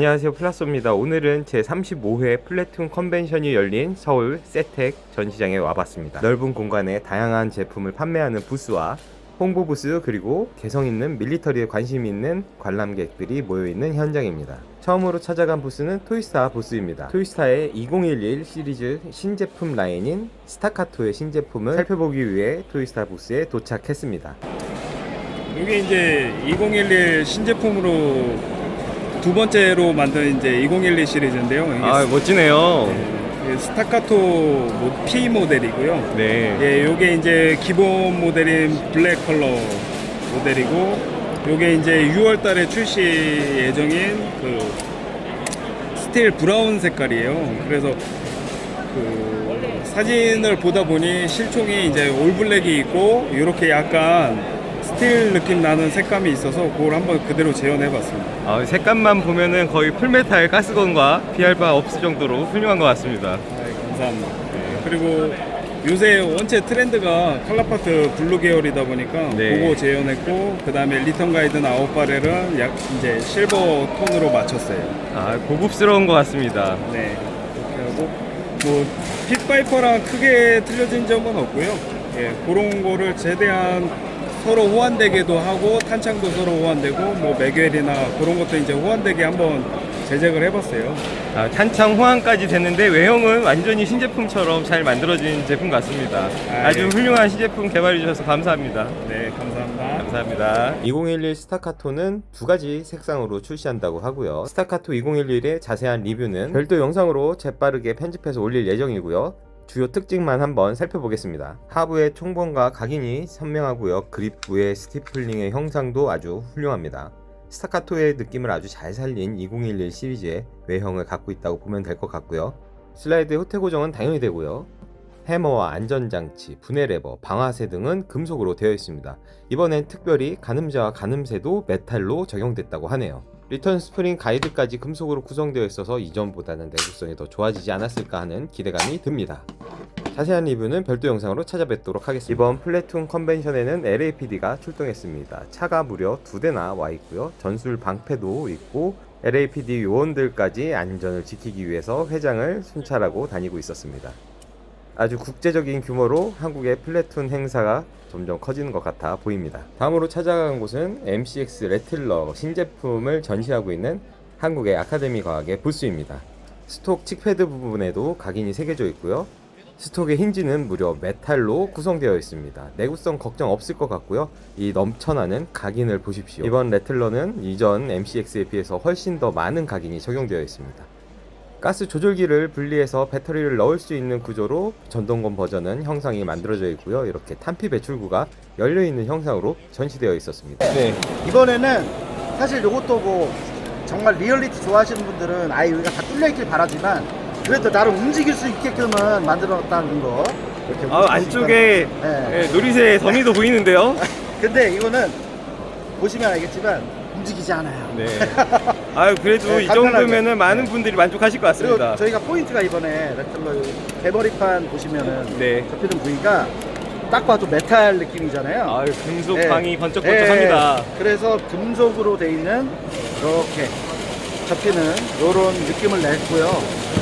안녕하세요 플라소입니다. 오늘은 제 35회 플래툰 컨벤션이 열린 서울 세텍 전시장에 와봤습니다. 넓은 공간에 다양한 제품을 판매하는 부스와 홍보 부스 그리고 개성 있는 밀리터리에 관심 있는 관람객들이 모여 있는 현장입니다. 처음으로 찾아간 부스는 토이스타 부스입니다. 토이스타의 2011 시리즈 신제품 라인인 스타카토의 신제품을 살펴보기 위해 토이스타 부스에 도착했습니다. 이게 이제 2011 신제품으로 두 번째로 만든 이제 2011 시리즈인데요. 이게 아 멋지네요. 스- 스타카토 모- P 모델이고요. 네. 예, 요게 이제 기본 모델인 블랙 컬러 모델이고 요게 이제 6월 달에 출시 예정인 그 스틸 브라운 색깔이에요. 그래서 그 사진을 보다 보니 실총이 이제 올블랙이 있고 이렇게 약간 스 틸 느낌 나는 색감이 있어서 그걸 한번 그대로 재현해 봤습니다. 아, 색감만 보면은 거의 풀메탈 가스건과 비할 바 없을 정도로 훌륭한 것 같습니다. 감사합니다. 그리고 요새 원체 트렌드가 컬러파트 블루 계열이다 보니까 네. 그거 재현했고 그 다음에 리턴 가이드나 아웃바렐은 약 이제 실버 톤으로 맞췄어요. 아, 고급스러운 것 같습니다. 네 이렇게 하고 뭐 핏바이퍼랑 크게 틀려진 점은 없고요. 예 그런 거를 최대한 서로 호환되게도 하고 탄창도 서로 호환되고 뭐 매겔이나 그런 것도 이제 호환되게 한번 제작을 해봤어요. 아, 탄창 호환까지 됐는데 외형은 완전히 신제품처럼 잘 만들어진 제품 같습니다. 아, 아주 예. 훌륭한 신제품 개발해 주셔서 감사합니다. 네 감사합니다. 감사합니다. 2011 스타카토는 두 가지 색상으로 출시한다고 하고요. 스타카토 2011의 자세한 리뷰는 별도 영상으로 재빠르게 편집해서 올릴 예정이고요. 주요 특징만 한번 살펴보겠습니다. 하부의 총본과 각인이 선명하고요. 그립부의 스티플링의 형상도 아주 훌륭합니다. 스타카토의 느낌을 아주 잘 살린 2011 시리즈의 외형을 갖고 있다고 보면 될 것 같고요. 슬라이드 호태 고정은 당연히 되고요. 해머와 안전장치, 분해 레버, 방아쇠 등은 금속으로 되어 있습니다. 이번엔 특별히 가늠자와 가늠쇠도 메탈로 적용됐다고 하네요. 리턴 스프링 가이드까지 금속으로 구성되어 있어서 이전보다는 내구성이 더 좋아지지 않았을까 하는 기대감이 듭니다. 자세한 리뷰는 별도 영상으로 찾아뵙도록 하겠습니다. 이번 플래툰 컨벤션에는 LAPD가 출동했습니다. 차가 무려 두 대나 와 있고요. 전술 방패도 있고 LAPD 요원들까지 안전을 지키기 위해서 회장을 순찰하고 다니고 있었습니다. 아주 국제적인 규모로 한국의 플래툰 행사가 점점 커지는 것 같아 보입니다. 다음으로 찾아간 곳은 MCX 레틀러 신제품을 전시하고 있는 한국의 아카데미 과학의 부스입니다. 스톡 칙패드 부분에도 각인이 새겨져 있고요. 스톡의 힌지는 무려 메탈로 구성되어 있습니다. 내구성 걱정 없을 것 같고요. 이 넘쳐나는 각인을 보십시오. 이번 레틀러는 이전 MCX에 비해서 훨씬 더 많은 각인이 적용되어 있습니다. 가스 조절기를 분리해서 배터리를 넣을 수 있는 구조로 전동건 버전은 형상이 만들어져 있고요. 이렇게 탄피 배출구가 열려 있는 형상으로 전시되어 있었습니다. 네. 이번에는 사실 이것도 뭐 정말 리얼리티 좋아하시는 분들은 아예 여기가 다 뚫려 있길 바라지만 그래도 나름 움직일 수 있게끔은 만들어놨다는 거 이렇게 아, 움직일 수 안쪽에 있다는- 네. 예, 놀이새 더미도 보이는데요. 근데 이거는 보시면 알겠지만 움직이지 않아요. 네. 아유 그래도 네, 이 간편하게. 정도면은 많은 네. 분들이 만족하실 것 그리고 같습니다. 저희가 포인트가 이번에 레틀러 대머리판 보시면은 네. 접히는 부위가 딱 봐도 메탈 느낌이잖아요. 아유 금속 네. 방이 번쩍번쩍합니다. 네, 그래서 금속으로 돼 있는 이렇게 접히는 이런 느낌을 냈고요.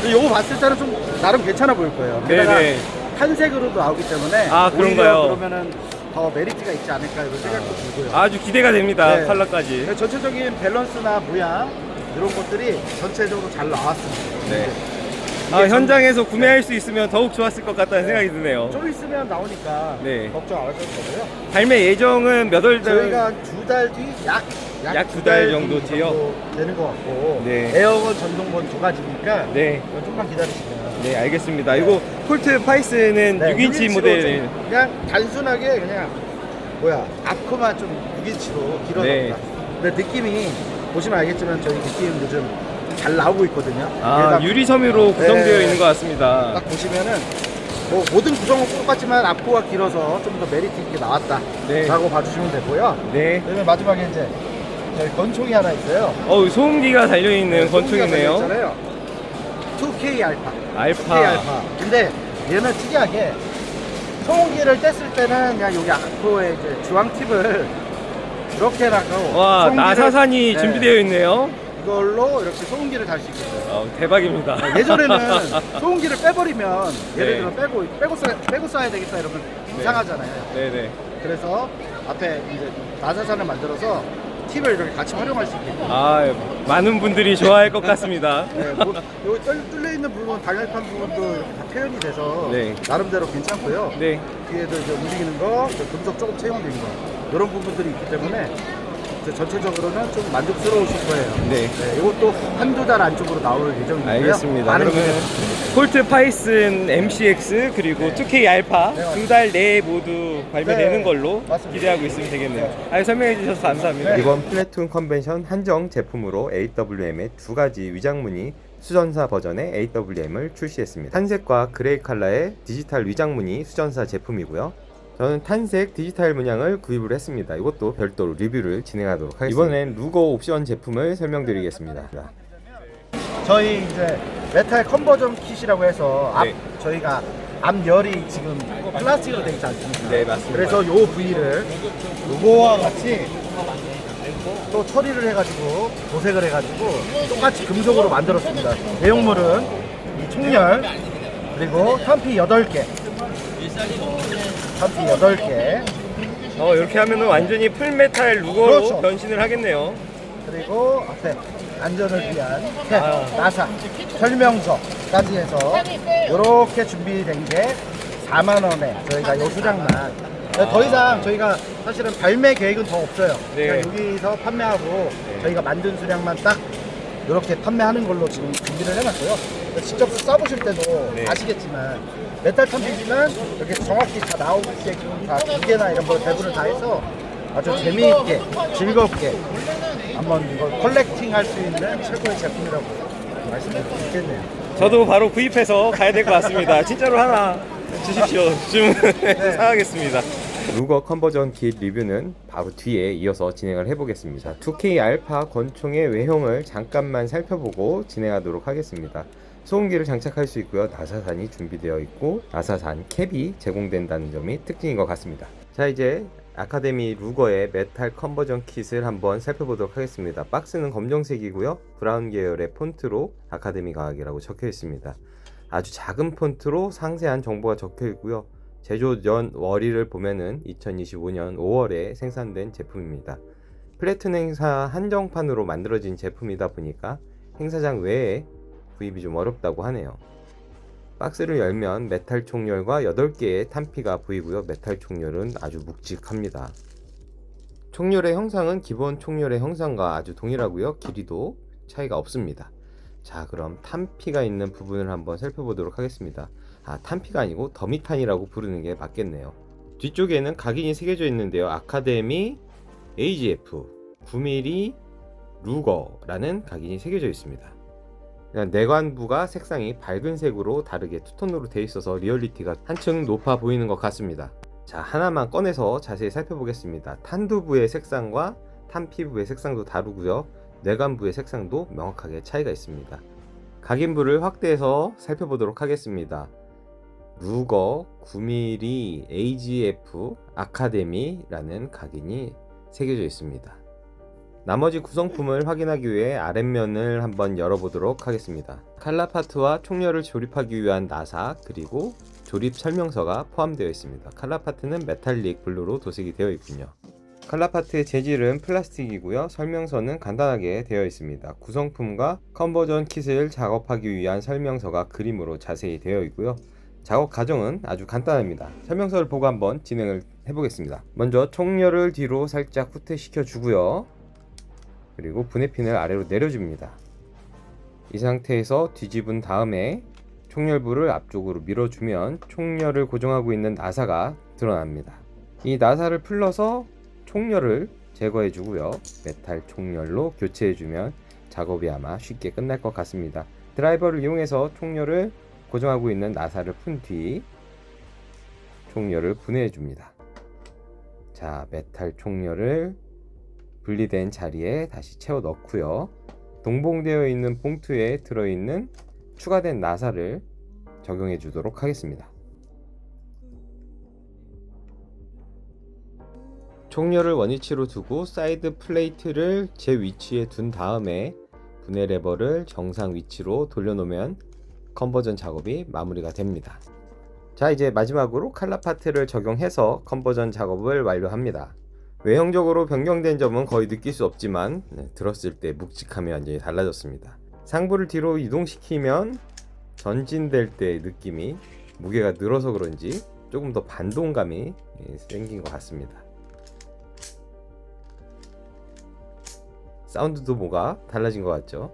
그리고 이거 봤을 때는 좀 나름 괜찮아 보일 거예요. 게다가 네네. 탄색으로도 나오기 때문에 아, 오히려 그런가요? 그러면은 더 메리트가 있지 않을까 이런 생각도 들고요. 아주 기대가 됩니다. 네. 컬러까지. 그래서 전체적인 밸런스나 모양 이런 것들이 전체적으로 잘 나왔습니다. 네. 이게 아, 좀- 현장에서 구매할 수 있으면 더욱 좋았을 것 같다는 생각이 드네요. 좀 있으면 나오니까 네. 걱정 안 하셔도 되고요. 발매 예정은 몇 월? 저희가 두달 뒤 약 약두달 정도 뒤요? 정도 되는 것 같고 네. 에어건 전동건 두 가지니까 네. 좀만 기다리시면 네, 알겠습니다. 이거 콜트 파이스는 네, 6인치 6인치로 모델. 좀 그냥 단순하게 그냥 뭐야 아크만 좀 6인치로 길어졌다. 네. 근데 느낌이 보시면 알겠지만 저희 느낌 요즘 잘 나오고 있거든요. 아, 얘가 유리 섬유로 구성되어 네. 있는 것 같습니다. 딱 보시면은 뭐 모든 구성은 똑같지만 앞코가 길어서 좀 더 메리트 있게 나왔다. 네. 라고 봐주시면 되고요. 네. 그다음에 마지막에 이제 저희 건총이 하나 있어요. 어우, 소음기가 달려있는 건축이네요. 2K 알파. 알파. 2K 알파. 근데 얘는 특이하게 소음기를 뗐을 때는 그냥 여기 앞코에 이제 주황 팁을 이렇게 해놨고 와, 나사산이 네. 준비되어 있네요. 이걸로 이렇게 소음기를 달 수 있겠어요. 어, 대박입니다. 예전에는 소음기를 빼버리면 예를 네. 들어 빼고 빼고 쏴 빼고 쏴야 되겠다 이러면 이상하잖아요. 네네. 그래서 앞에 이제 나사산을 만들어서 팁을 이렇게 같이 활용할 수 있게끔. 아 많은 분들이 좋아할 것 같습니다. 네, 뭐, 여기 뚫- 뚫려 있는 부분, 단열판 부분도 이렇게 다 표현이 돼서 네. 나름대로 괜찮고요. 네. 뒤에도 이제 움직이는 거, 그 금속 조금 채용된 거 이런 부분들이 있기 때문에 이제 전체적으로는 좀 만족스러우실 거예요. 네. 네, 이것도 한두 달 안쪽으로 나올 예정이고요. 알겠습니다. 많은 그러면 기대 폴트 파이슨 MCX 그리고 2K 알파 네, 두달 내에 모두 발매되는 네, 걸로 맞습니다. 기대하고 있으면 되겠네요. 아, 설명해 주셔서 감사합니다. 네. 이번 플래툰 컨벤션 한정 제품으로 AWM의 두 가지 위장무늬 수전사 버전의 AWM을 출시했습니다. 탄색과 그레이 컬러의 디지털 위장무늬 수전사 제품이고요. 저는 탄색 디지털 문양을 구입을 했습니다. 이것도 별도로 리뷰를 진행하도록 하겠습니다. 이번엔 루거 옵션 제품을 설명드리겠습니다. 저희 이제 메탈 컨버전 킷이라고 해서 앞 네. 저희가 앞열이 지금 플라스틱으로 되어 있지 않습니까? 네, 맞습니다. 그래서 요 부위를 요거와 같이 또 처리를 해가지고 도색을 해가지고 똑같이 금속으로 만들었습니다. 내용물은 이 총열 그리고 탄피 8개 탄피 8개 어, 이렇게 하면 완전히 풀메탈 루거로 그렇죠. 변신을 하겠네요. 그리고 앞에 안전을 위한 캡, 아. 나사, 설명서까지 해서 이렇게 준비된 게 4만 원에 저희가 요 수량만 더 이상 저희가 사실은 발매 계획은 더 없어요. 네. 그냥 여기서 판매하고 저희가 만든 수량만 딱 이렇게 판매하는 걸로 지금 준비를 해놨고요. 직접 써보실 때도 네. 아시겠지만 메탈 탐지기는 이렇게 정확히 다 나오게끔 다 기계나 이런 걸 배분을 다 해서 아주 재미있게 즐겁게 한번 이걸 컬렉팅 할 수 있는 최고의 제품이라고 말씀드릴 수 있겠네요. 저도 바로 구입해서 가야 될 것 같습니다. 진짜로 하나 주십시오. 좀 사가겠습니다. 루거 컨버전 킷 리뷰는 바로 뒤에 이어서 진행을 해보겠습니다. 2K 알파 권총의 외형을 잠깐만 살펴보고 진행하도록 하겠습니다. 소음기를 장착할 수 있고요. 나사산이 준비되어 있고 나사산 캡이 제공된다는 점이 특징인 것 같습니다. 자 이제 아카데미 루거의 메탈 컨버전 킷을 한번 살펴보도록 하겠습니다. 박스는 검정색이고요. 브라운 계열의 폰트로 아카데미 과학이라고 적혀 있습니다. 아주 작은 폰트로 상세한 정보가 적혀 있고요. 제조 연 월일을 보면은 2025년 5월에 생산된 제품입니다. 플래툰 행사 한정판으로 만들어진 제품이다 보니까 행사장 외에 구입이 좀 어렵다고 하네요. 박스를 열면 메탈 총열과 8개의 탄피가 보이고요. 메탈 총열은 아주 묵직합니다. 총열의 형상은 기본 총열의 형상과 아주 동일하고요. 길이도 차이가 없습니다. 자, 그럼 탄피가 있는 부분을 한번 살펴보도록 하겠습니다. 아, 탄피가 아니고 더미탄이라고 부르는 게 맞겠네요. 뒤쪽에는 각인이 새겨져 있는데요. 아카데미 AGF 9mm 루거라는 각인이 새겨져 있습니다. 내관부가 색상이 밝은 색으로 다르게 투톤으로 되어 있어서 리얼리티가 한층 높아 보이는 것 같습니다. 자, 하나만 꺼내서 자세히 살펴보겠습니다. 탄두부의 색상과 탄피부의 색상도 다르고요. 내관부의 색상도 명확하게 차이가 있습니다. 각인부를 확대해서 살펴보도록 하겠습니다. 루거 9mm AGF 아카데미라는 각인이 새겨져 있습니다. 나머지 구성품을 확인하기 위해 아랫면을 한번 열어보도록 하겠습니다. 칼라파트와 총열을 조립하기 위한 나사 그리고 조립 설명서가 포함되어 있습니다. 칼라파트는 메탈릭 블루로 도색이 되어 있군요. 칼라파트의 재질은 플라스틱이고요. 설명서는 간단하게 되어 있습니다. 구성품과 컨버전 킷을 작업하기 위한 설명서가 그림으로 자세히 되어 있고요. 작업 과정은 아주 간단합니다. 설명서를 보고 한번 진행을 해보겠습니다. 먼저 총열을 뒤로 살짝 후퇴시켜 주고요. 그리고 분해핀을 아래로 내려줍니다. 이 상태에서 뒤집은 다음에 총열부를 앞쪽으로 밀어주면 총열을 고정하고 있는 나사가 드러납니다. 이 나사를 풀러서 총열을 제거해 주고요. 메탈 총열로 교체해 주면 작업이 아마 쉽게 끝날 것 같습니다. 드라이버를 이용해서 총열을 고정하고 있는 나사를 푼 뒤 총열을 분해해 줍니다. 자, 메탈 총열을 분리된 자리에 다시 채워 넣고요. 동봉되어 있는 봉투에 들어있는 추가된 나사를 적용해 주도록 하겠습니다. 총열을 원위치로 두고 사이드 플레이트를 제 위치에 둔 다음에 분해 레버를 정상 위치로 돌려놓으면 컨버전 작업이 마무리가 됩니다. 자 이제 마지막으로 칼라 파트를 적용해서 컨버전 작업을 완료합니다. 외형적으로 변경된 점은 거의 느낄 수 없지만 네, 들었을 때 묵직함이 완전히 달라졌습니다. 상부를 뒤로 이동시키면 전진될 때의 느낌이 무게가 늘어서 그런지 조금 더 반동감이 예, 생긴 것 같습니다. 사운드도 뭐가 달라진 것 같죠?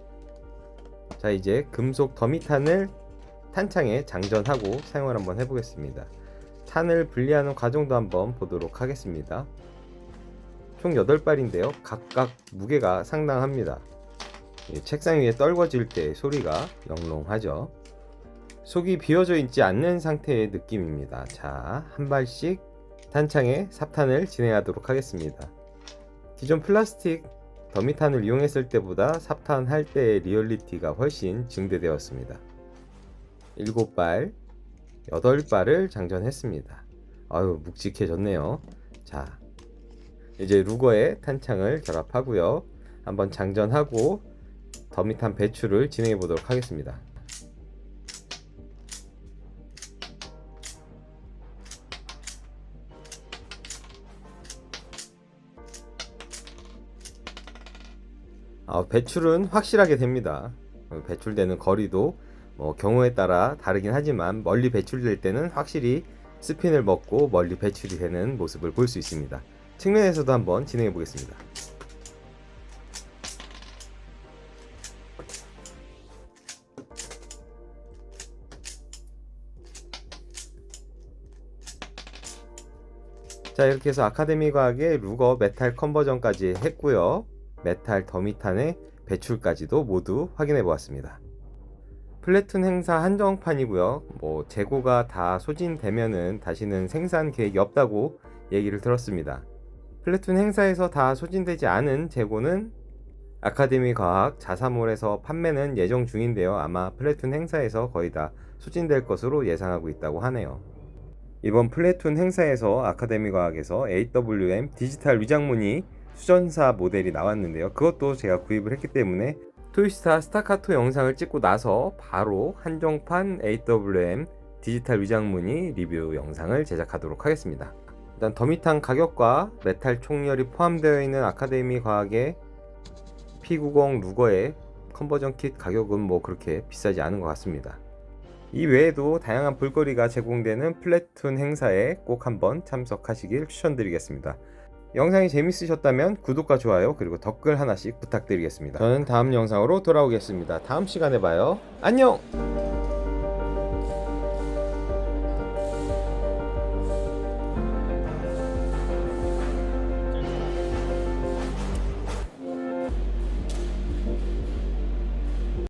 자 이제 금속 더미탄을 탄창에 장전하고 사용을 한번 해보겠습니다. 탄을 분리하는 과정도 한번 보도록 하겠습니다. 총 8발인데요. 각각 무게가 상당합니다. 이 책상 위에 떨궈질 때 소리가 영롱하죠. 속이 비워져 있지 않는 상태의 느낌입니다. 자, 한 발씩 탄창에 삽탄을 진행하도록 하겠습니다. 기존 플라스틱 더미탄을 이용했을 때보다 삽탄 할 때의 리얼리티가 훨씬 증대되었습니다. 7발, 8발을 장전했습니다. 아유, 묵직해졌네요. 자, 이제 루거에 탄창을 결합하고요. 한번 장전하고 더미탄 배출을 진행해 보도록 하겠습니다. 아, 배출은 확실하게 됩니다. 어, 배출되는 거리도 뭐 경우에 따라 다르긴 하지만 멀리 배출될 때는 확실히 스핀을 먹고 멀리 배출이 되는 모습을 볼 수 있습니다. 측면에서도 한번 진행해 보겠습니다. 자 이렇게 해서 아카데미 과학의 루거 메탈 컨버전까지 했고요. 메탈 더미탄의 배출까지도 모두 확인해 보았습니다. 플래툰 행사 한정판이고요. 뭐 재고가 다 소진되면은 다시는 생산 계획이 없다고 얘기를 들었습니다. 플래툰 행사에서 다 소진되지 않은 재고는 아카데미 과학 자사몰에서 판매는 예정 중인데요. 아마 플래툰 행사에서 거의 다 소진될 것으로 예상하고 있다고 하네요. 이번 플래툰 행사에서 아카데미 과학에서 AWM 디지털 위장문이 수전사 모델이 나왔는데요. 그것도 제가 구입을 했기 때문에 토이스타 스타카토 영상을 찍고 나서 바로 한정판 AWM 디지털 위장무늬 리뷰 영상을 제작하도록 하겠습니다. 일단 더미탄 가격과 메탈 총열이 포함되어 있는 아카데미 과학의 P90 루거의 컨버전 킷 가격은 뭐 그렇게 비싸지 않은 것 같습니다. 이 외에도 다양한 볼거리가 제공되는 플래툰 행사에 꼭 한번 참석하시길 추천드리겠습니다. 영상이 재밌으셨다면 구독과 좋아요 그리고 댓글 하나씩 부탁드리겠습니다. 저는 다음 영상으로 돌아오겠습니다. 다음 시간에 봐요. 안녕!